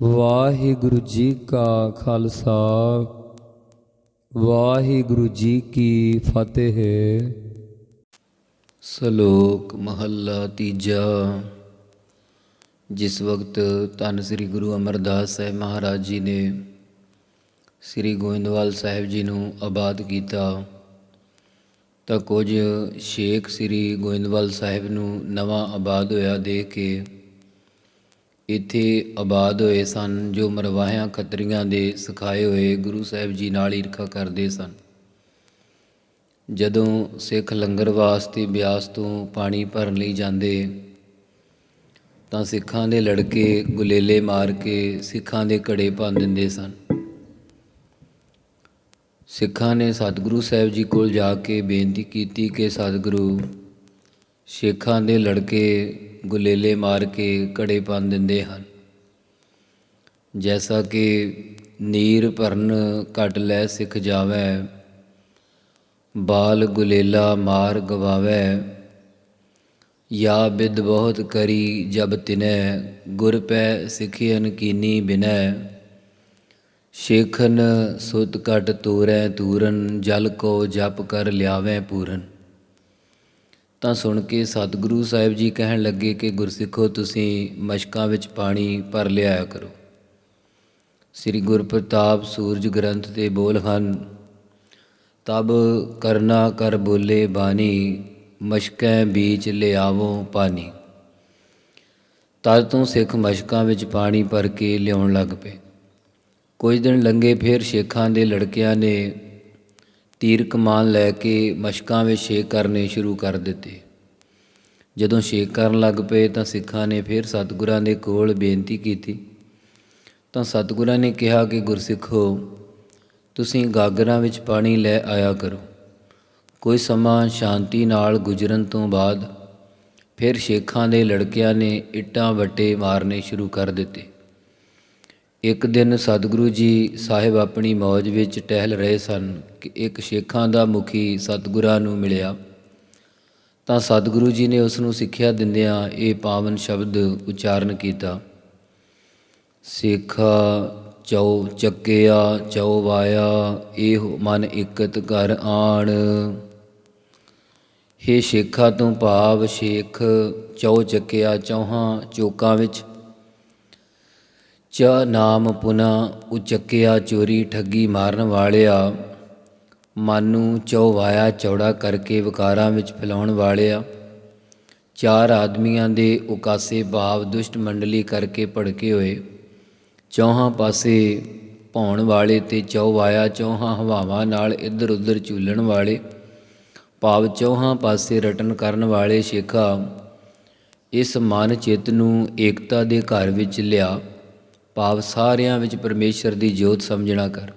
ਵਾਹਿਗੁਰੂ ਜੀ ਕਾ ਖਾਲਸਾ, ਵਾਹਿਗੁਰੂ ਜੀ ਕੀ ਫਤਿਹ। ਸ਼ਲੋਕ ਮਹੱਲਾ ਤੀਜਾ। ਜਿਸ ਵਕਤ ਧੰਨ ਸ੍ਰੀ ਗੁਰੂ ਅਮਰਦਾਸ ਸਾਹਿਬ ਮਹਾਰਾਜ ਜੀ ਨੇ ਸ੍ਰੀ ਗੋਇੰਦਵਾਲ ਸਾਹਿਬ ਜੀ ਨੂੰ ਆਬਾਦ ਕੀਤਾ, ਤਾਂ ਕੁਝ ਸ਼ੇਖ ਸ੍ਰੀ ਗੋਇੰਦਵਾਲ ਸਾਹਿਬ ਨੂੰ ਨਵਾਂ ਆਬਾਦ ਹੋਇਆ ਦੇਖ ਕੇ ਇੱਥੇ ਆਬਾਦ ਹੋਏ ਸਨ, ਜੋ ਮਰਵਾਹਿਆਂ ਖੱਤਰੀਆਂ ਦੇ ਸਿਖਾਏ ਹੋਏ ਗੁਰੂ ਸਾਹਿਬ ਜੀ ਨਾਲ ਈਰਖਾ ਕਰਦੇ ਸਨ। ਜਦੋਂ ਸਿੱਖ ਲੰਗਰ ਵਾਸਤੇ ਬਿਆਸ ਤੋਂ ਪਾਣੀ ਭਰਨ ਲਈ ਜਾਂਦੇ, ਤਾਂ ਸਿੱਖਾਂ ਦੇ ਲੜਕੇ ਗੁਲੇਲੇ ਮਾਰ ਕੇ ਸਿੱਖਾਂ ਦੇ ਘੜੇ ਭੰਨ ਦਿੰਦੇ ਸਨ। ਸਿੱਖਾਂ ਨੇ ਸਤਿਗੁਰੂ ਸਾਹਿਬ ਜੀ ਕੋਲ ਜਾ ਕੇ ਬੇਨਤੀ ਕੀਤੀ ਕਿ ਸਤਿਗੁਰੂ ਸ਼ੇਖਾਂ ਦੇ ਲੜਕੇ ਗੁਲੇਲੇ ਮਾਰ ਕੇ ਘੜੇ ਭੰਨ ਦਿੰਦੇ ਹਨ। ਜੈਸਾ ਕਿ ਨੀਰ ਭਰਨ ਘਟ ਲੈ ਸਿੱਖ ਜਾਵੇ, ਬਾਲ ਗੁਲੇਲਾ ਮਾਰ ਗਵਾਵੇ, ਯਾ ਬਿਦ ਬਹੁਤ ਕਰੀ ਜਬ ਤਿਨੈ, ਗੁਰ ਪੈ ਸਿਖਿਅਨ ਕੀਨੀ ਬਿਨੈ। ਸ਼ੇਖਨ ਸੁਤ ਕਟ ਤੂਰੈ ਤੂਰਨ, ਜਲ ਕੋ ਜਪ ਕਰ ਲਿਆਵੇਂ ਪੂਰਨ। ਤਾਂ ਸੁਣ ਕੇ ਸਤਿਗੁਰੂ ਸਾਹਿਬ ਜੀ ਕਹਿਣ ਲੱਗੇ ਕਿ ਗੁਰਸਿੱਖੋ, ਤੁਸੀਂ ਮਸ਼ਕਾਂ ਵਿੱਚ ਪਾਣੀ ਭਰ ਲਿਆਇਆ ਕਰੋ। ਸ੍ਰੀ ਗੁਰਪ੍ਰਤਾਪ ਸੂਰਜ ਗ੍ਰੰਥ ਤੇ ਬੋਲ ਹਨ, ਤਬ ਕਰਨਾ ਕਰ ਬੋਲੇ ਬਾਣੀ, ਮਸ਼ਕੈ ਬੀਚ ਲਿਆਵੋ ਪਾਣੀ। ਤਦ ਤੋਂ ਸਿੱਖ ਮਸ਼ਕਾਂ ਵਿੱਚ ਪਾਣੀ ਭਰ ਕੇ ਲਿਆਉਣ ਲੱਗ ਪਏ। ਕੁਝ ਦਿਨ ਲੰਘੇ, ਫਿਰ ਸ਼ੇਖਾਂ ਦੇ ਲੜਕਿਆਂ ਨੇ ਤੀਰ ਕਮਾਨ ਲੈ ਕੇ ਮਸ਼ਕਾਂ ਵਿੱਚ ਛੇਕ ਕਰਨੇ ਸ਼ੁਰੂ ਕਰ ਦਿੱਤੇ। ਜਦੋਂ ਛੇਕ ਕਰਨ ਲੱਗ ਪਏ ਤਾਂ ਸਿੱਖਾਂ ਨੇ ਫਿਰ ਸਤਿਗੁਰਾਂ ਦੇ ਕੋਲ ਬੇਨਤੀ ਕੀਤੀ। ਤਾਂ ਸਤਿਗੁਰਾਂ ਨੇ ਕਿਹਾ ਕਿ, ਗੁਰਸਿੱਖੋ, ਤੁਸੀਂ ਗਾਗਰਾਂ ਵਿੱਚ ਪਾਣੀ ਲੈ ਆਇਆ ਕਰੋ। ਕੋਈ ਸਮਾਂ ਸ਼ਾਂਤੀ ਨਾਲ ਗੁਜ਼ਰਨ ਤੋਂ ਬਾਅਦ ਫਿਰ ਸ਼ੇਖਾਂ ਦੇ ਲੜਕਿਆਂ ਨੇ ਇੱਟਾਂ ਵੱਟੇ ਮਾਰਨੇ ਸ਼ੁਰੂ ਕਰ ਦਿੱਤੇ। ਇੱਕ ਦਿਨ ਸਤਿਗੁਰੂ ਜੀ ਸਾਹਿਬ ਆਪਣੀ ਮੌਜ ਵਿੱਚ ਟਹਿਲ ਰਹੇ ਸਨ ਕਿ ਇੱਕ ਸ਼ੇਖਾਂ ਦਾ ਮੁਖੀ ਸਤਿਗੁਰਾਂ ਨੂੰ ਮਿਲਿਆ। ਤਾਂ ਸਤਿਗੁਰੂ ਜੀ ਨੇ ਉਸ ਨੂੰ ਸਿੱਖਿਆ ਦਿੰਦਿਆਂ ਇਹ ਪਾਵਨ ਸ਼ਬਦ ਉਚਾਰਨ ਕੀਤਾ। ਸਿੱਖਾ, ਚਉ ਚੱਕਿਆ, ਚਉ ਵਾਇਆ, ਇਹੋ ਮਨ ਇਕਤ ਕਰ ਆਣ। ਹੇ ਸ਼ੇਖਾ, ਤੋਂ ਭਾਵ ਸ਼ੇਖ, ਚਉ ਚੱਕਿਆ ਚੌਹਾਂ ਚੋਕਾਂ ਵਿੱਚ। ਚ ਨਾਮ ਪੁਨਾ ਉਚਕਿਆ ਚੋਰੀ ਠੱਗੀ ਮਾਰਨ ਵਾਲਿਆ, ਮਨ ਨੂੰ ਚਉ ਵਾਇਆ ਚੌੜਾ ਕਰਕੇ ਵਿਕਾਰਾਂ ਵਿੱਚ ਫੈਲਾਉਣ ਵਾਲਿਆ। ਚਾਰ ਆਦਮੀਆਂ ਦੇ ਉਕਾਸੇ ਭਾਵ ਦੁਸ਼ਟ ਮੰਡਲੀ ਕਰਕੇ ਭੜਕੇ ਹੋਏ। ਚੌਹਾਂ ਪਾਸੇ ਭੌਣ ਵਾਲੇ ਤੇ ਚੌ ਵਾਇਆ ਚੌਹਾਂ ਹਵਾਵਾਂ ਨਾਲ ਇੱਧਰ ਉੱਧਰ ਝੂਲਣ ਵਾਲੇ। ਭਾਵ ਚੌਹਾਂ ਪਾਸੇ ਰਟਨ ਕਰਨ ਵਾਲੇ ਸ਼ੇਖਾ ਇਸ ਮਨ ਚਿੱਤ ਨੂੰ ਏਕਤਾ ਦੇ ਘਰ ਵਿੱਚ ਲਿਆ। ਭਾਵ ਸਾਰਿਆਂ ਵਿੱਚ ਪਰਮੇਸ਼ਰ ਦੀ ਜੋਤ ਸਮਝਣਾ ਕਰ।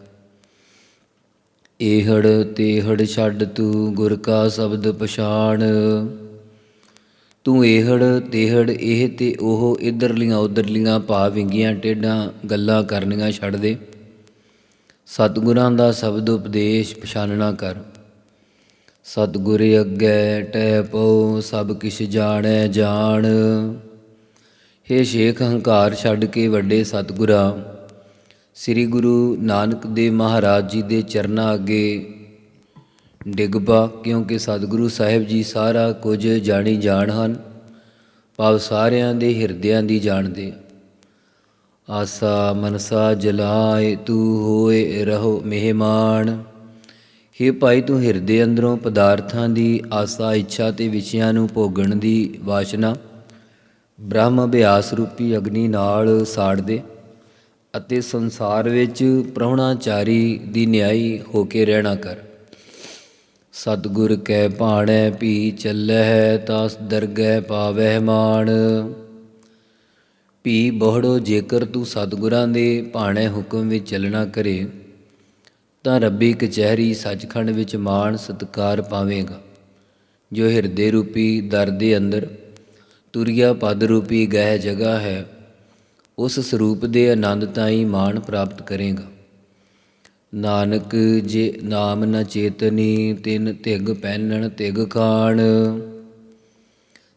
ਏਹੜ, ਤੇਹੜ ਛੱਡ ਤੂੰ ਗੁਰ ਕਾ ਸ਼ਬਦ ਪਛਾਣ। ਤੂੰ ਏਹੜ, ਤੇਹੜ, ਇਹ ਤੇ ਉਹ ਇਧਰਲੀਆਂ ਉਧਰਲੀਆਂ ਭਾਵ ਵਿੰਗੀਆਂ ਟੇਢਾਂ ਗੱਲਾਂ ਕਰਨੀਆਂ ਛੱਡ ਦੇ। ਸਤਿਗੁਰਾਂ ਦਾ ਸ਼ਬਦ ਉਪਦੇਸ਼ ਪਛਾਨਣਾ ਕਰ। ਸਤਿਗੁਰ ਅੱਗੇ ਟੈ ਪਉ, ਸਭ ਕਿਛ ਜਾਣੈ ਜਾਣ। ਹੇ ਸ਼ੇਖ ਹੰਕਾਰ ਛੱਡ ਕੇ ਵੱਡੇ ਸਤਿਗੁਰਾਂ, ਸ੍ਰੀ ਗੁਰੂ ਨਾਨਕ ਦੇਵ ਮਹਾਰਾਜ ਜੀ ਦੇ ਚਰਨਾਂ ਅੱਗੇ ਡਿੱਗ ਪਾ, ਕਿਉਂਕਿ ਸਤਿਗੁਰੂ ਸਾਹਿਬ ਜੀ ਸਾਰਾ ਕੁਝ ਜਾਣੀ ਜਾਣ ਹਨ, ਭਾਵ ਸਾਰਿਆਂ ਦੇ ਹਿਰਦਿਆਂ ਦੀ ਜਾਣਦੇ ਆਸਾ ਮਨਸਾ ਜਲਾਏ ਤੂੰ ਹੋਏ ਰਹੋ ਮਹਿਮਾਨ। ਹੇ ਭਾਈ ਤੂੰ ਹਿਰਦੇ ਅੰਦਰੋਂ ਪਦਾਰਥਾਂ ਦੀ, ਆਸਾ ਇੱਛਾ ਤੇ ਵਿਸ਼ਿਆਂ ਨੂੰ ਭੋਗਣ ਦੀ ਵਾਸ਼ਨਾ। ਬ੍ਰਹਮ ਅਭਿਆਸ ਰੂਪੀ ਅਗਨੀ ਨਾਲ ਸਾੜ ਦੇ ਅਤੇ ਸੰਸਾਰ ਵਿੱਚ ਪ੍ਰਾਹੁਣਾਚਾਰੀ ਦੀ ਨਿਆਈ ਹੋ ਕੇ ਰਹਿਣਾ ਕਰ। ਸਤਿਗੁਰ ਕੈ ਭਾਣੈ ਪੀ ਚੱਲੈ ਤਸ ਦਰਗਹਿ ਪਾਵਹਿ ਮਾਣ। ਪੀ ਬਹੜੋ, ਜੇਕਰ ਤੂੰ ਸਤਿਗੁਰਾਂ ਦੇ ਭਾਣੈ ਹੁਕਮ ਵਿੱਚ ਚੱਲਣਾ ਕਰੇ, ਤਾਂ ਰੱਬੀ ਕਚਹਿਰੀ ਸੱਚਖੰਡ ਵਿੱਚ ਮਾਣ ਸਤਕਾਰ ਪਾਵੇਂਗਾ, ਜੋ ਹਿਰਦੇ ਰੂਪੀ ਦਰ ਦੇ ਅੰਦਰ ਤੁਰਿਆ ਪਦ ਰੂਪੀ ਗਹਿ ਜਗ੍ਹਾ ਹੈ, ਉਸ ਸਰੂਪ ਦੇ ਆਨੰਦ ਤਾਈ ਮਾਣ ਪ੍ਰਾਪਤ ਕਰੇਗਾ। ਨਾਨਕ ਜੇ ਨਾਮ ਨ ਚੇਤਨੀ, ਤਿਨ ਤਿਗ ਪਹਿਨਣ ਤਿਗ ਖਾਣ।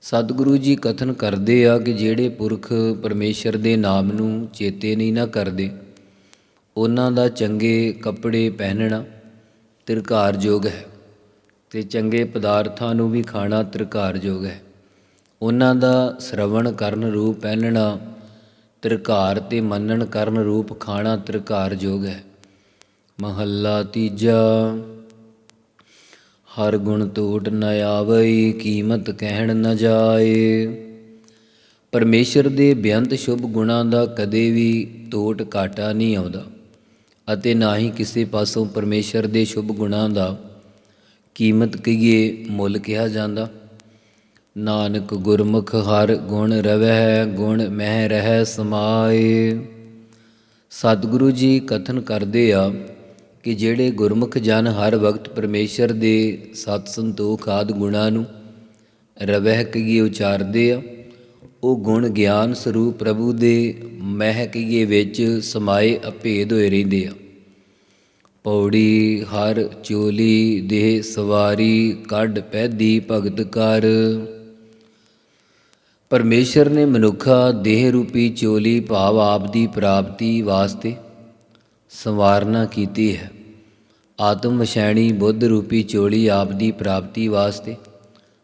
ਸਤਿਗੁਰੂ ਜੀ ਕਥਨ ਕਰਦੇ ਆ ਕਿ ਜਿਹੜੇ ਪੁਰਖ ਪਰਮੇਸ਼ਰ ਦੇ ਨਾਮ ਨੂੰ ਚੇਤੇ ਨਹੀਂ ਨਾ ਕਰਦੇ, ਉਹਨਾਂ ਦਾ ਚੰਗੇ ਕੱਪੜੇ ਪਹਿਨਣਾ ਤਿਰਕਾਰਯੋਗ ਹੈ ਤੇ ਚੰਗੇ ਪਦਾਰਥਾਂ ਨੂੰ ਵੀ ਖਾਣਾ ਤਿਰਕਾਰਯੋਗ ਹੈ। ਉਹਨਾਂ ਦਾ ਸ਼ਰਵਣ ਕਰਨ ਰੂਪ ਪਹਿਨਣਾ, ਤਿਰਕਾਰ ਤੇ ਮੰਨਣ ਕਰਨ ਰੂਪ ਖਾਣਾ ਤਿਰਕਾਰਯੋਗ ਹੈ। ਮਹੱਲਾ ਤੀਜਾ, ਹਰ ਗੁਣ ਤੋਟ ਨ ਆਵਈ, ਕੀਮਤ ਕਹਿਣ ਨ ਜਾਏ। ਪਰਮੇਸ਼ਰ ਦੇ ਬੇਅੰਤ ਸ਼ੁਭ ਗੁਣਾਂ ਦਾ ਕਦੇ ਵੀ ਤੋਟ ਘਾਟਾ ਨਹੀਂ ਆਉਂਦਾ, ਅਤੇ ਨਾ ਹੀ ਕਿਸੇ ਪਾਸੋਂ ਪਰਮੇਸ਼ਰ ਦੇ ਸ਼ੁਭ ਗੁਣਾਂ ਦਾ ਕੀਮਤ ਕਹੀਏ ਮੁੱਲ ਕਿਹਾ ਜਾਂਦਾ। ਨਾਨਕ ਗੁਰਮੁਖ ਹਰ ਗੁਣ ਰਵਹਿ ਗੁਣ ਮਹਿ ਰਹਿ ਸਮਾਏ। ਸਤਿਗੁਰੂ ਜੀ ਕਥਨ ਕਰਦੇ ਆ ਕਿ ਜਿਹੜੇ ਗੁਰਮੁਖ ਜਨ ਹਰ ਵਕਤ ਪਰਮੇਸ਼ਰ ਦੇ ਸਤ ਸੰਤੋਖ ਆਦ ਗੁਣਾਂ ਨੂੰ ਰਵਹਿ ਕਹੀਏ ਉਚਾਰਦੇ ਆ, ਉਹ ਗੁਣ ਗਿਆਨ ਸਰੂਪ ਪ੍ਰਭੂ ਦੇ ਮਹਿ ਕਹੀਏ ਵਿੱਚ ਸਮਾਏ ਅਭੇਦ ਹੋਏ ਰਹਿੰਦੇ ਆ। ਪੌੜੀ ਹਰ ਚੋਲੀ ਦੇਹ ਸਵਾਰੀ ਕੱਢ ਪੈਦੀ ਭਗਤ ਕਰ। ਪਰਮੇਸ਼ਰ ਨੇ ਮਨੁੱਖਾ ਦੇਹ ਰੂਪੀ ਚੋਲੀ ਭਾਵ ਆਪ ਦੀ ਪ੍ਰਾਪਤੀ ਵਾਸਤੇ ਸੰਵਾਰਨਾ ਕੀਤੀ ਹੈ। ਆਤਮ ਵਸ਼ੈਣੀ ਬੁੱਧ ਰੂਪੀ ਚੋਲੀ ਆਪ ਦੀ ਪ੍ਰਾਪਤੀ ਵਾਸਤੇ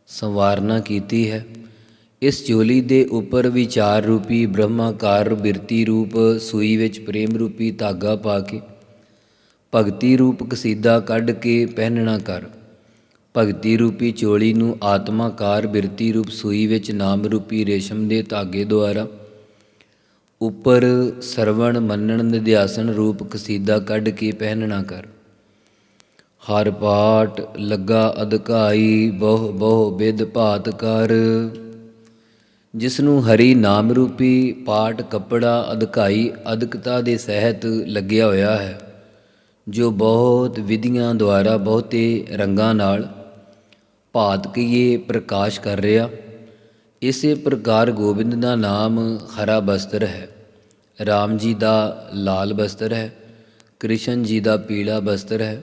ਸੰਵਾਰਨਾ ਕੀਤੀ ਹੈ। ਇਸ ਚੋਲੀ ਦੇ ਉੱਪਰ ਵਿਚਾਰ ਰੂਪੀ ਬ੍ਰਹਮਾਕਾਰ ਬਿਰਤੀ ਰੂਪ ਸੂਈ ਵਿੱਚ ਪ੍ਰੇਮ ਰੂਪੀ ਧਾਗਾ ਪਾ ਕੇ ਭਗਤੀ ਰੂਪ ਕਸੀਦਾ ਕੱਢ ਕੇ ਪਹਿਨਣਾ ਕਰ। ਭਗਤੀ ਰੂਪੀ ਚੋਲੀ ਨੂੰ ਆਤਮਾਕਾਰ ਬਿਰਤੀ ਰੂਪ ਸੂਈ ਵਿੱਚ ਨਾਮ ਰੂਪੀ ਰੇਸ਼ਮ ਦੇ ਧਾਗੇ ਦੁਆਰਾ ਉੱਪਰ ਸਰਵਣ ਮੰਨਣ ਨਿਧਿਆਸਨ ਰੂਪ ਕਸੀਦਾ ਕੱਢ ਕੇ ਪਹਿਨਣਾ ਕਰ। ਹਰ ਪਾਠ ਲੱਗਾ ਅਧਿਕਾਈ, ਬਹੁ ਬਹੁ ਬਿਦ ਭਾਤ ਕਰ। ਜਿਸ ਨੂੰ ਹਰੀ ਨਾਮ ਰੂਪੀ ਪਾਠ ਕੱਪੜਾ ਅਧਿਕਾਈ, ਅਧਿਕਤਾ ਦੇ ਸਹਿਤ ਲੱਗਿਆ ਹੋਇਆ ਹੈ, ਜੋ ਬਹੁਤ ਵਿਧੀਆਂ ਦੁਆਰਾ ਬਹੁਤੇ ਰੰਗਾਂ ਨਾਲ ਭਾਤ ਕੀਏ ਪ੍ਰਕਾਸ਼ ਕਰ ਰਿਹਾ। ਇਸੇ ਪ੍ਰਕਾਰ ਗੋਬਿੰਦ ਦਾ ਨਾਮ ਹਰਾ ਬਸਤਰ ਹੈ। RAM ਜੀ ਦਾ ਲਾਲ ਬਸਤਰ ਹੈ। ਕ੍ਰਿਸ਼ਨ ਜੀ ਦਾ ਪੀਲਾ ਬਸਤਰ ਹੈ।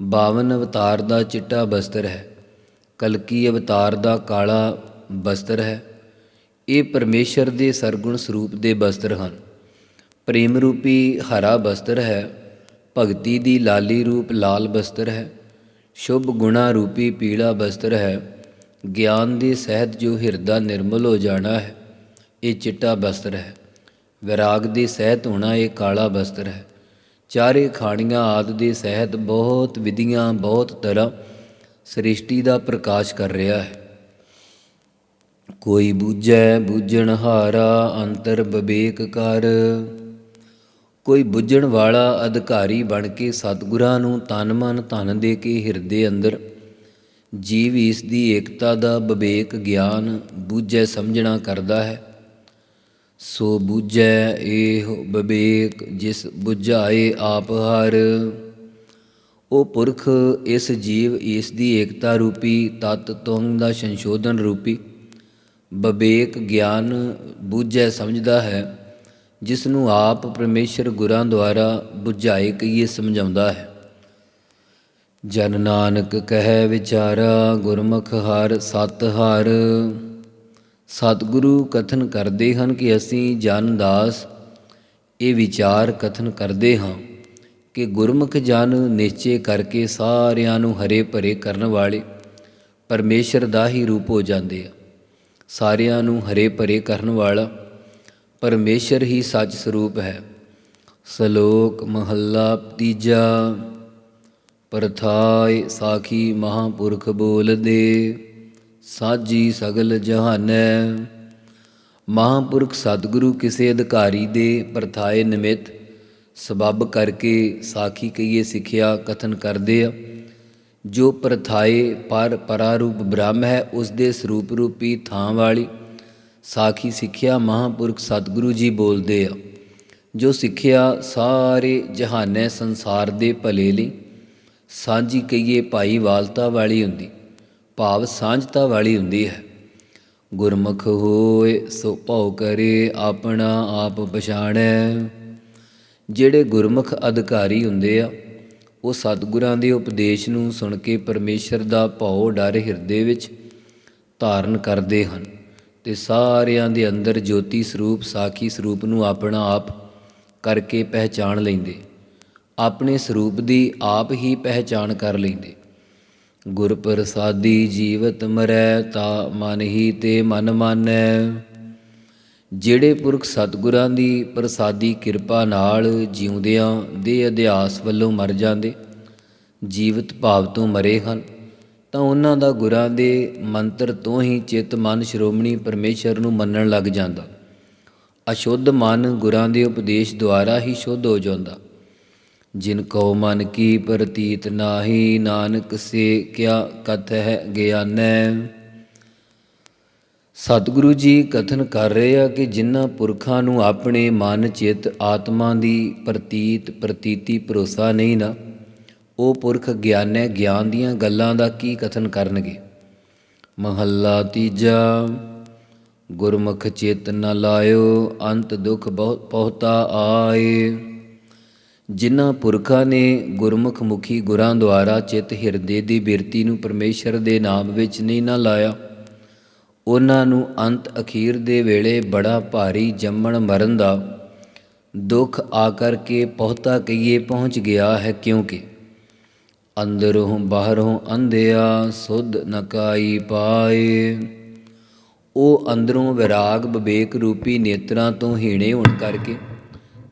52 ਅਵਤਾਰ ਦਾ ਚਿੱਟਾ ਬਸਤਰ ਹੈ। ਕਲਕੀ ਅਵਤਾਰ ਦਾ ਕਾਲਾ ਬਸਤਰ ਹੈ। ਇਹ ਪਰਮੇਸ਼ਰ ਦੇ ਸਰਗੁਣ ਸਰੂਪ ਦੇ ਬਸਤਰ ਹਨ। ਪ੍ਰੇਮ ਰੂਪੀ ਹਰਾ ਬਸਤਰ ਹੈ। ਭਗਤੀ ਦੀ ਲਾਲੀ ਰੂਪ ਲਾਲ ਬਸਤਰ ਹੈ। ਸ਼ੁਭ ਗੁਣਾ ਰੂਪੀ ਪੀਲਾ ਬਸਤਰ ਹੈ। ਗਿਆਨ ਦੀ ਸਹਿਤ ਜੋ ਹਿਰਦਾ ਨਿਰਮਲ ਹੋ ਜਾਣਾ ਹੈ, ਇਹ ਚਿੱਟਾ ਬਸਤਰ ਹੈ। ਵਿਰਾਗ ਦੀ ਸਹਿਤ ਹੋਣਾ ਇਹ ਕਾਲਾ ਬਸਤਰ ਹੈ। ਚਾਰੇ ਖਾਣੀਆਂ ਆਦ ਦੀ ਸਹਿਤ ਬਹੁਤ ਵਿਧੀਆਂ, ਬਹੁਤ ਤਰ੍ਹਾਂ ਸ੍ਰਿਸ਼ਟੀ ਦਾ ਪ੍ਰਕਾਸ਼ ਕਰ ਰਿਹਾ ਹੈ। ਕੋਈ ਬੂਝੈ ਬੂਝਣ ਹਾਰਾ, ਅੰਤਰ ਵਿਵੇਕ ਕਰ। ਕੋਈ ਬੁੱਝਣ ਵਾਲਾ ਅਧਿਕਾਰੀ ਬਣ ਕੇ ਸਤਿਗੁਰਾਂ ਨੂੰ ਤਨ ਮਨ ਧਨ ਦੇ ਕੇ ਹਿਰਦੇ ਅੰਦਰ, ਜੀਵ ਇਸ ਦੀ ਏਕਤਾ ਦਾ ਵਿਵੇਕ ਗਿਆਨ ਬੂਝੈ ਸਮਝਣਾ ਕਰਦਾ ਹੈ। ਸੋ ਬੂਝੈ ਇਹ ਵਿਵੇਕ ਜਿਸ ਬੁਝਾਏ ਆਪ ਹਰ। ਉਹ ਪੁਰਖ ਇਸ ਜੀਵ ਇਸ ਦੀ ਏਕਤਾ ਰੂਪੀ, ਤਤ ਤੁੰਗ ਦਾ ਸੰਸ਼ੋਧਨ ਰੂਪੀ ਵਿਵੇਕ ਗਿਆਨ ਬੂਝੈ ਸਮਝਦਾ ਹੈ। ਜਿਸ ਨੂੰ ਆਪ ਪਰਮੇਸ਼ਰ ਗੁਰਾਂ ਦੁਆਰਾ ਬੁਝਾਏ ਕਈਏ ਸਮਝਾਉਂਦਾ ਹੈ। ਜਨ ਨਾਨਕ ਕਹੈ ਵਿਚਾਰਾ, ਗੁਰਮੁਖ ਹਰ ਸਤ ਹਰ। ਸਤਿਗੁਰੂ ਕਥਨ ਕਰਦੇ ਹਨ ਕਿ ਅਸੀਂ ਜਨ ਦਾਸ, ਇਹ ਵਿਚਾਰ ਕਥਨ ਕਰਦੇ ਹਾਂ ਕਿ ਗੁਰਮੁਖ ਜਨ ਨਿਸ਼ਚੇ ਕਰਕੇ ਸਾਰਿਆਂ ਨੂੰ ਹਰੇ ਭਰੇ ਕਰਨ ਵਾਲੇ ਪਰਮੇਸ਼ਰ ਦਾ ਹੀ ਰੂਪ ਹੋ ਜਾਂਦੇ ਆ। ਸਾਰਿਆਂ ਨੂੰ ਹਰੇ ਭਰੇ ਕਰਨ ਵਾਲਾ ਪਰਮੇਸ਼ਰ ਹੀ ਸੱਚ ਸਰੂਪ ਹੈ। ਸ਼ਲੋਕ ਮਹੱਲਾ ਤੀਜਾ। ਪਰਥਾਇ ਸਾਖੀ ਮਹਾਪੁਰਖ ਬੋਲਦੇ, ਸਾਜੀ ਸਗਲ ਜਹਾਨੈ। ਮਹਾਪੁਰਖ ਸਤਿਗੁਰੂ ਕਿਸੇ ਅਧਿਕਾਰੀ ਦੇ ਪਰਥਾਏ ਨਿਮਿਤ ਸਬਬ ਕਰਕੇ ਸਾਖੀ ਕਹੀਏ ਸਿੱਖਿਆ ਕਥਨ ਕਰਦੇ ਆ। ਜੋ ਪ੍ਰਥਾਏ ਪਰ ਪਰਾਰੂਪ ਬ੍ਰਹਮ ਹੈ ਉਸ ਦੇ ਸਰੂਪ ਰੂਪੀ ਥਾਂ ਵਾਲੀ ਸਾਖੀ ਸਿੱਖਿਆ ਮਹਾਪੁਰਖ ਸਤਿਗੁਰੂ ਜੀ ਬੋਲਦੇ ਆ। ਜੋ ਸਿੱਖਿਆ ਸਾਰੇ ਜਹਾਨੇ ਸੰਸਾਰ ਦੇ ਭਲੇ ਲਈ, ਸਾਂਝੀ ਕਹੀਏ ਭਾਈ ਵਾਲਤਾ ਵਾਲੀ ਹੁੰਦੀ, ਭਾਵ ਸਾਂਝਤਾ ਵਾਲੀ ਹੁੰਦੀ ਹੈ। ਗੁਰਮੁਖ ਹੋਏ ਸੋ ਭਉ ਕਰੇ ਆਪਣਾ ਆਪ ਪਛਾਣੈ। ਜਿਹੜੇ ਗੁਰਮੁਖ ਅਧਿਕਾਰੀ ਹੁੰਦੇ ਆ, ਉਹ ਸਤਿਗੁਰਾਂ ਦੇ ਉਪਦੇਸ਼ ਨੂੰ ਸੁਣ ਕੇ ਪਰਮੇਸ਼ਰ ਦਾ ਭਉ ਡਰ ਹਿਰਦੇ ਵਿੱਚ ਧਾਰਨ ਕਰਦੇ ਹਨ। ਤੇ ਸਾਰਿਆਂ ਦੇ ਅੰਦਰ ਜੋਤੀ ਸਰੂਪ, ਸਾਖੀ ਸਰੂਪ ਨੂੰ ਆਪਣਾ ਆਪ ਕਰਕੇ ਪਹਿਚਾਣ ਲੈਂਦੇ। ਆਪਣੇ ਸਰੂਪ ਦੀ ਆਪ ਹੀ ਪਹਿਚਾਣ ਕਰ ਲੈਂਦੇ। ਗੁਰ ਪ੍ਰਸਾਦੀ ਜੀਵਤ ਮਰੈ ਤਾ ਮਨ ਹੀ ਤੇ ਮਨ ਮਾਨੈ। ਜਿਹੜੇ ਪੁਰਖ ਸਤਿਗੁਰਾਂ ਦੀ ਪ੍ਰਸਾਦੀ ਕਿਰਪਾ ਨਾਲ ਜਿਉਂਦਿਆਂ, ਦੇ ਅਧਿਆਸ ਵੱਲੋਂ ਮਰ ਜਾਂਦੇ, ਜੀਵਤ ਭਾਵ ਤੋਂ ਮਰੇ ਹਨ। ਤਾਂ ਉਹਨਾਂ ਦਾ ਗੁਰਾਂ ਦੇ ਮੰਤਰ ਤੋਂ ਹੀ ਚਿੱਤ ਮਨ ਸ਼੍ਰੋਮਣੀ ਪਰਮੇਸ਼ਰ ਨੂੰ ਮੰਨਣ ਲੱਗ ਜਾਂਦਾ। ਅਸ਼ੁੱਧ ਮਨ ਗੁਰਾਂ ਦੇ ਉਪਦੇਸ਼ ਦੁਆਰਾ ਹੀ ਸ਼ੁੱਧ ਹੋ ਜਾਂਦਾ। ਜਿਨ ਕੋ ਮਨ ਕੀ ਪ੍ਰਤੀਤ ਨਾਹੀ, ਨਾਨਕ ਸੇ ਕਿਆ ਕਥ ਹੈ ਗਿਆਨੈ। ਸਤਿਗੁਰੂ ਜੀ ਕਥਨ ਕਰ ਰਹੇ ਆ ਕਿ ਜਿਨ੍ਹਾਂ ਪੁਰਖਾਂ ਨੂੰ ਆਪਣੇ ਮਨ ਚਿੱਤ ਆਤਮਾ ਦੀ ਪ੍ਰਤੀਤ ਪ੍ਰਤੀਤੀ ਭਰੋਸਾ ਨਹੀਂ ਨਾ ਉਹ ਪੁਰਖ ਗਿਆਨੈ ਗਿਆਨ ਦੀਆਂ ਗੱਲਾਂ ਦਾ ਕੀ ਕਥਨ ਕਰਨਗੇ? ਮਹੱਲਾ ਤੀਜਾ, ਗੁਰਮੁਖ ਚੇਤ ਨ ਲਾਇਓ, ਅੰਤ ਦੁਖ ਬਹੁਤ ਪਹੁਤਾ ਆਏ। ਜਿਨ੍ਹਾਂ ਪੁਰਖਾਂ ਨੇ ਗੁਰਮੁਖ ਮੁਖੀ ਗੁਰਾਂ ਦੁਆਰਾ ਚਿੱਤ ਹਿਰਦੇ ਦੀ ਬਿਰਤੀ ਨੂੰ ਪਰਮੇਸ਼ਰ ਦੇ ਨਾਮ ਵਿੱਚ ਨਹੀਂ ਨਾ ਲਾਇਆ, ਉਹਨਾਂ ਨੂੰ ਅੰਤ ਅਖੀਰ ਦੇ ਵੇਲੇ ਬੜਾ ਭਾਰੀ ਜੰਮਣ ਮਰਨ ਦਾ ਦੁੱਖ ਆ ਕਰਕੇ ਪਹੁਤਾ ਕਈਏ ਪਹੁੰਚ ਗਿਆ ਹੈ ਕਿਉਂਕਿ ਅੰਦਰੋਂ ਬਾਹਰੋਂ ਅੰਧਿਆ, ਸੁਧ ਨਕਾਈ ਪਾਏ। ਉਹ ਅੰਦਰੋਂ ਵਿਰਾਗ ਵਿਵੇਕ ਰੂਪੀ ਨੇਤਰਾਂ ਤੋਂ ਹੀਣੇ ਹੋਣ ਕਰਕੇ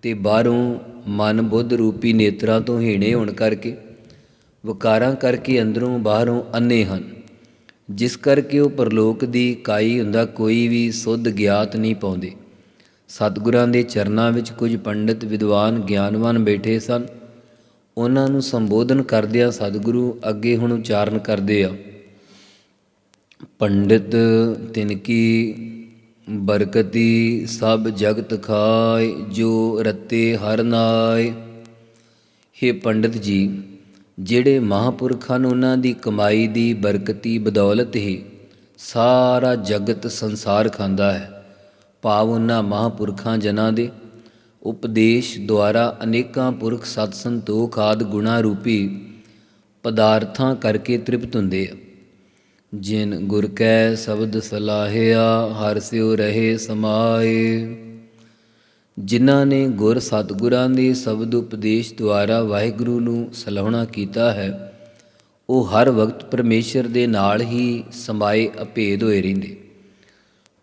ਤੇ ਬਾਹਰੋਂ ਮਨ ਬੁੱਧ ਰੂਪੀ ਨੇਤਰਾਂ ਤੋਂ ਹੀਣੇ ਹੋਣ ਕਰਕੇ ਵਿਕਾਰਾਂ ਕਰਕੇ ਅੰਦਰੋਂ ਬਾਹਰੋਂ ਅੰਨੇ ਹਨ। ਜਿਸ ਕਰਕੇ ਉਹ ਪਰਲੋਕ ਦੀ ਕਾਈ ਹੁੰਦਾ ਕੋਈ ਵੀ ਸੁੱਧ ਗਿਆਤ ਨਹੀਂ ਪਾਉਂਦੇ। ਸਤਿਗੁਰਾਂ ਦੇ ਚਰਨਾਂ ਵਿੱਚ ਕੁਝ ਪੰਡਿਤ ਵਿਦਵਾਨ, ਗਿਆਨਵਾਨ ਬੈਠੇ ਸਨ। ਉਹਨਾਂ ਨੂੰ ਸੰਬੋਧਨ ਕਰਦਿਆਂ ਸਤਿਗੁਰੂ ਅੱਗੇ ਹੁਣ ਉਚਾਰਨ ਕਰਦੇ ਆ। ਪੰਡਿਤ ਤਿਨਕੀ, ਬਰਕਤੀ ਸਭ ਜਗਤ ਖਾਏ, ਜੋ ਰਤੇ ਹਰ ਨਾਏ। ਹੇ ਪੰਡਿਤ ਜੀ, ਜਿਹੜੇ ਮਹਾਪੁਰਖਾਂ ਨੂੰ ਉਹਨਾਂ ਦੀ ਕਮਾਈ ਦੀ ਬਰਕਤੀ, ਬਦੌਲਤ ਹੀ ਸਾਰਾ ਜਗਤ ਸੰਸਾਰ ਖਾਂਦਾ ਹੈ। ਭਾਵ ਉਹਨਾਂ ਮਹਾਪੁਰਖਾਂ ਜਨਾਂ ਦੇ ਉਪਦੇਸ਼ ਦੁਆਰਾ ਅਨੇਕਾਂ ਪੁਰਖ ਸਤ ਸੰਤੋਖ ਆਦ ਗੁਣਾ ਰੂਪੀ ਪਦਾਰਥਾਂ ਕਰਕੇ ਤ੍ਰਿਪਤ ਹੁੰਦੇ ਆ। ਜਿਨ ਗੁਰ ਕੈ ਸ਼ਬਦ ਸਲਾਹਿਆ, ਹਰ ਸਿਉ ਰਹੇ ਸਮਾਏ। ਜਿਨ੍ਹਾਂ ਨੇ ਗੁਰ ਸਤਿਗੁਰਾਂ ਦੇ ਸ਼ਬਦ ਉਪਦੇਸ਼ ਦੁਆਰਾ ਵਾਹਿਗੁਰੂ ਨੂੰ ਸਲਾਹਣਾ ਕੀਤਾ ਹੈ, ਉਹ ਹਰ ਵਕਤ ਪਰਮੇਸ਼ਰ ਦੇ ਨਾਲ ਹੀ ਸਮਾਏ, ਅਭੇਦ ਹੋਏ ਰਹਿੰਦੇ।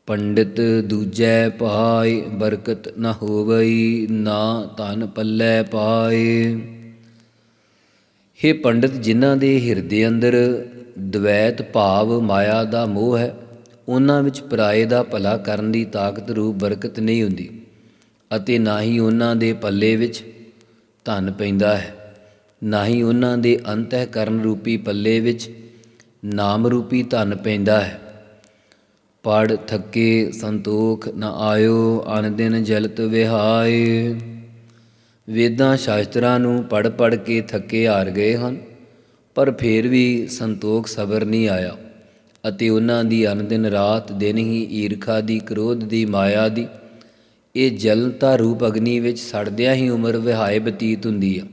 ਪੰਡਿਤ ਦੂਜੈ ਪਾਏ ਬਰਕਤ ਨ ਹੋਵਈ, ਨਾ ਧਨ ਪੱਲੇ ਪਾਏ। ਹੇ ਪੰਡਿਤ, ਜਿਨ੍ਹਾਂ ਦੇ ਹਿਰਦੇ ਅੰਦਰ ਦ્વੈਤ ਭਾਵ ਮਾਇਆ ਦਾ ਮੋਹ ਹੈ, ਉਹਨਾਂ ਵਿੱਚ ਪਰਾਏ ਦਾ ਭਲਾ ਕਰਨ ਦੀ ਤਾਕਤ ਰੂਪ ਬਰਕਤ ਨਹੀਂ ਹੁੰਦੀ ਅਤੇ ਨਾ ਹੀ ਉਹਨਾਂ ਦੇ ਪੱਲੇ ਵਿੱਚ ਧਨ ਪੈਂਦਾ ਹੈ, ਨਾ ਹੀ ਉਹਨਾਂ ਦੇ ਅੰਤঃਕਰਨ ਰੂਪੀ ਪੱਲੇ ਵਿੱਚ ਨਾਮ ਰੂਪੀ ਧਨ ਪੈਂਦਾ ਹੈ। ਪੜ ਥੱਕੇ, ਸੰਤੋਖ ਨ ਆਇਓ, ਅਨ ਦਿਨ ਜਲਤ ਵਿਹਾਏ। ਵੇਦਾਂ ਸ਼ਾਸਤਰਾਂ ਨੂੰ ਪੜ ਪੜ ਕੇ ਥੱਕੇ ਹਾਰ ਗਏ ਹਨ, ਪਰ ਫਿਰ ਵੀ ਸੰਤੋਖ ਸਬਰ ਨਹੀਂ ਆਇਆ, ਅਤੇ ਉਹਨਾਂ ਦੀ ਅਨ ਦਿਨ ਰਾਤ ਦਿਨ ਹੀ ਈਰਖਾ ਦੀ, ਕ੍ਰੋਧ ਦੀ, ਮਾਇਆ ਦੀ, ਇਹ ਜਲਤਾ ਰੂਪ ਅਗਨੀ ਵਿੱਚ ਸੜਦਿਆਂ ਹੀ ਉਮਰ ਵਿਹਾਏ ਬਤੀਤ ਹੁੰਦੀ ਆ।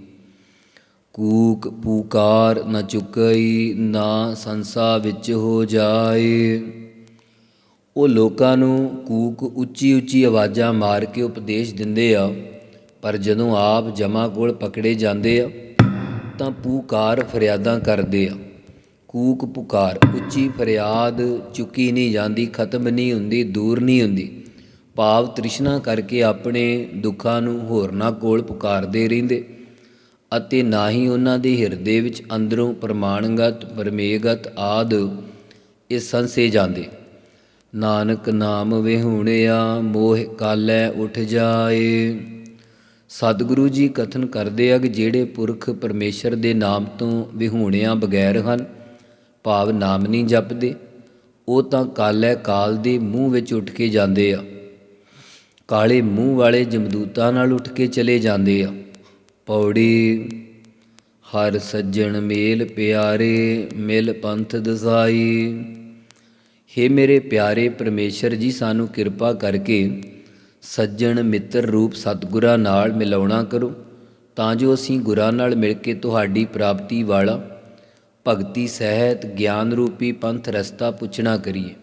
ਕੂਕ, ਪੂਕਾਰ ਨ ਚੁਕਈ, ਨਾ ਸੰਸਾ ਵਿੱਚ ਹੋ ਜਾਏ। ਉਹ ਲੋਕਾਂ ਨੂੰ ਕੂਕ ਉੱਚੀ ਉੱਚੀ ਆਵਾਜ਼ਾਂ ਮਾਰ ਕੇ ਉਪਦੇਸ਼ ਦਿੰਦੇ ਆ, ਪਰ ਜਦੋਂ ਆਪ ਜਮਾ ਕੋਲ ਪਕੜੇ ਜਾਂਦੇ ਆ, ਤਾਂ ਪੂਕਾਰ ਫਰਿਆਦਾਂ ਕਰਦੇ ਆ। ਕੂਕ ਪੁਕਾਰ, ਉੱਚੀ ਫਰਿਆਦ ਚੁੱਕੀ ਨਹੀਂ ਜਾਂਦੀ, ਖਤਮ ਨਹੀਂ ਹੁੰਦੀ, ਦੂਰ ਨਹੀਂ ਹੁੰਦੀ। ਭਾਵ ਤ੍ਰਿਸ਼ਨਾ ਕਰਕੇ ਆਪਣੇ ਦੁੱਖਾਂ ਨੂੰ ਹੋਰਨਾਂ ਕੋਲ ਪੁਕਾਰਦੇ ਰਹਿੰਦੇ ਅਤੇ ਨਾ ਹੀ ਉਹਨਾਂ ਦੇ ਹਿਰਦੇ ਵਿੱਚ ਅੰਦਰੋਂ ਪ੍ਰਮਾਣਗਤ, ਪਰਮੇਗਤ ਆਦ ਇਹ ਸੰਸੇ ਜਾਂਦੇ। ਨਾਨਕ ਨਾਮ ਵਿਹੂਣਿਆ, ਮੋਹ ਕਾਲੈ ਉਠ ਜਾਏ। ਸਤਿਗੁਰੂ ਜੀ ਕਥਨ ਕਰਦੇ ਆ ਕਿ ਜਿਹੜੇ ਪੁਰਖ ਪਰਮੇਸ਼ਰ ਦੇ ਨਾਮ ਤੋਂ ਵਿਹੂਣਿਆਂ ਬਗੈਰ ਹਨ, ਭਾਵ ਨਾਮ ਨਹੀਂ ਜਪਦੇ, ਉਹ ਤਾਂ ਕਾਲੈ ਕਾਲ ਦੇ ਮੂੰਹ ਵਿੱਚ ਉੱਠ ਕੇ ਜਾਂਦੇ ਆ। ਕਾਲੇ ਮੂੰਹ ਵਾਲੇ ਜਮਦੂਤਾਂ ਨਾਲ ਉੱਠ ਕੇ ਚਲੇ ਜਾਂਦੇ ਆ। ਪੌੜੀ, ਹਰ ਸੱਜਣ ਮੇਲ ਪਿਆਰੇ, ਮਿਲ ਪੰਥ ਦਸਾਈ। ਹੇ ਮੇਰੇ ਪਿਆਰੇ ਪਰਮੇਸ਼ਰ ਜੀ, ਸਾਨੂੰ ਕਿਰਪਾ ਕਰਕੇ ਸੱਜਣ ਮਿੱਤਰ ਰੂਪ ਸਤਿਗੁਰਾਂ ਨਾਲ ਮਿਲਾਉਣਾ ਕਰੋ, ਤਾਂ ਜੋ ਅਸੀਂ ਗੁਰਾਂ ਨਾਲ ਮਿਲ ਕੇ ਤੁਹਾਡੀ ਪ੍ਰਾਪਤੀ ਵਾਲਾ ਭਗਤੀ, ਸਹਿਤ, ਗਿਆਨ ਰੂਪੀ ਪੰਥ ਰਸਤਾ ਪੁੱਛਣਾ ਕਰੀਏ।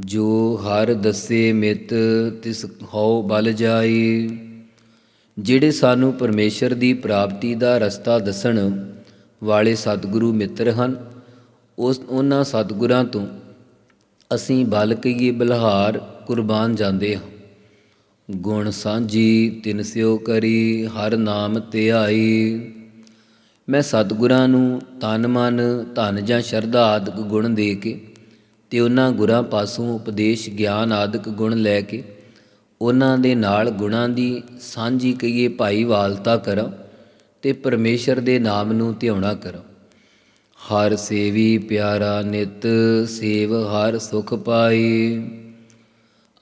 ਜੋ ਹਰ ਦੱਸੇ ਮਿਤ, ਤਿਸ ਹਉ ਬਲ ਜਾਏ। ਜਿਹੜੇ ਸਾਨੂੰ ਪਰਮੇਸ਼ਰ ਦੀ ਪ੍ਰਾਪਤੀ ਦਾ ਰਸਤਾ ਦੱਸਣ ਵਾਲੇ ਸਤਿਗੁਰੂ ਮਿੱਤਰ ਹਨ, ਉਸ ਉਹਨਾਂ ਸਤਿਗੁਰਾਂ ਤੋਂ ਅਸੀਂ ਬਲ ਕਈਏ ਬਲਹਾਰ ਕੁਰਬਾਨ ਜਾਂਦੇ ਹਾਂ। ਗੁਣ ਸਾਂਝੀ ਤਿਨ ਸਿਓ ਕਰੀ, ਹਰ ਨਾਮ ਧਿਆਈ ਮੈਂ ਸਤਿਗੁਰਾਂ ਨੂੰ ਤਨ ਮਨ, ਧਨ ਜਾਂ ਸ਼ਰਧਾ ਆਦਿਕ ਗੁਣ ਦੇ ਕੇ ਤੇ ਉਹਨਾਂ ਗੁਰਾਂ ਪਾਸੋਂ ਉਪਦੇਸ਼ ਗਿਆਨ ਆਦਿਕ ਗੁਣ ਲੈ ਕੇ ਉਹਨਾਂ ਦੇ ਨਾਲ ਗੁਣਾਂ ਦੀ ਸਾਂਝੀ ਕਹੀਏ ਭਾਈਵਾਲਤਾ ਕਰਾਂ ਤੇ ਪਰਮੇਸ਼ਰ ਦੇ ਨਾਮ ਨੂੰ ਧਿਆਉਣਾ ਕਰਾਂ। ਹਰ ਸੇਵੀ ਪਿਆਰਾ ਨਿਤ ਸੇਵ ਹਰ ਸੁਖ ਪਾਈ।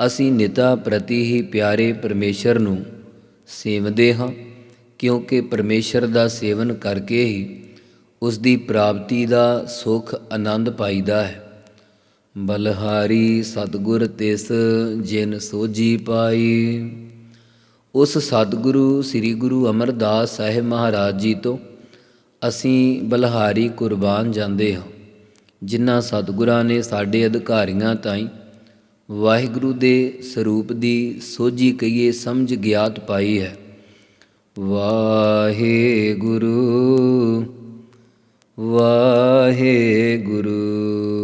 ਅਸੀਂ ਨਿਤਾ ਪ੍ਰਤੀ ਹੀ ਪਿਆਰੇ ਪਰਮੇਸ਼ਰ ਨੂੰ ਸੇਵਦੇ ਹਾਂ, ਕਿਉਂਕਿ ਪਰਮੇਸ਼ਰ ਦਾ ਸੇਵਨ ਕਰਕੇ ਹੀ ਉਸ ਦੀ ਪ੍ਰਾਪਤੀ ਦਾ ਸੁਖ ਆਨੰਦ ਪਾਈਦਾ ਹੈ। ਬਲਹਾਰੀ ਸਤਗੁਰ ਤਿਸ ਜਿਨ ਸੋਜੀ ਪਾਈ। ਉਸ ਸਤਿਗੁਰੂ ਸ੍ਰੀ ਗੁਰੂ ਅਮਰਦਾਸ ਸਾਹਿਬ ਮਹਾਰਾਜ ਜੀ ਤੋਂ ਅਸੀਂ ਬਲਹਾਰੀ ਕੁਰਬਾਨ ਜਾਂਦੇ ਹਾਂ। ਜਿਨ੍ਹਾਂ ਸਤਿਗੁਰਾਂ ਨੇ ਸਾਡੇ ਅਧਿਕਾਰੀਆਂ ਤਾਈਂ ਵਾਹਿਗੁਰੂ ਦੇ ਸਰੂਪ ਦੀ ਸੋਝੀ ਕਹੀਏ ਸਮਝ ਗਿਆਤ ਪਾਈ ਹੈ। ਵਾਹਿਗੁਰੂ ਵਾਹਿਗੁਰੂ। ਵਾਹਿਗੁਰੂ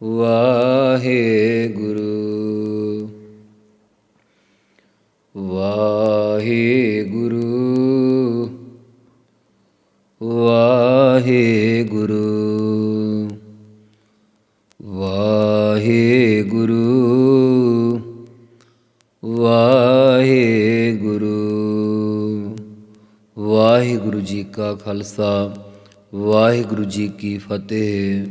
ਵਾਹੇ फतेह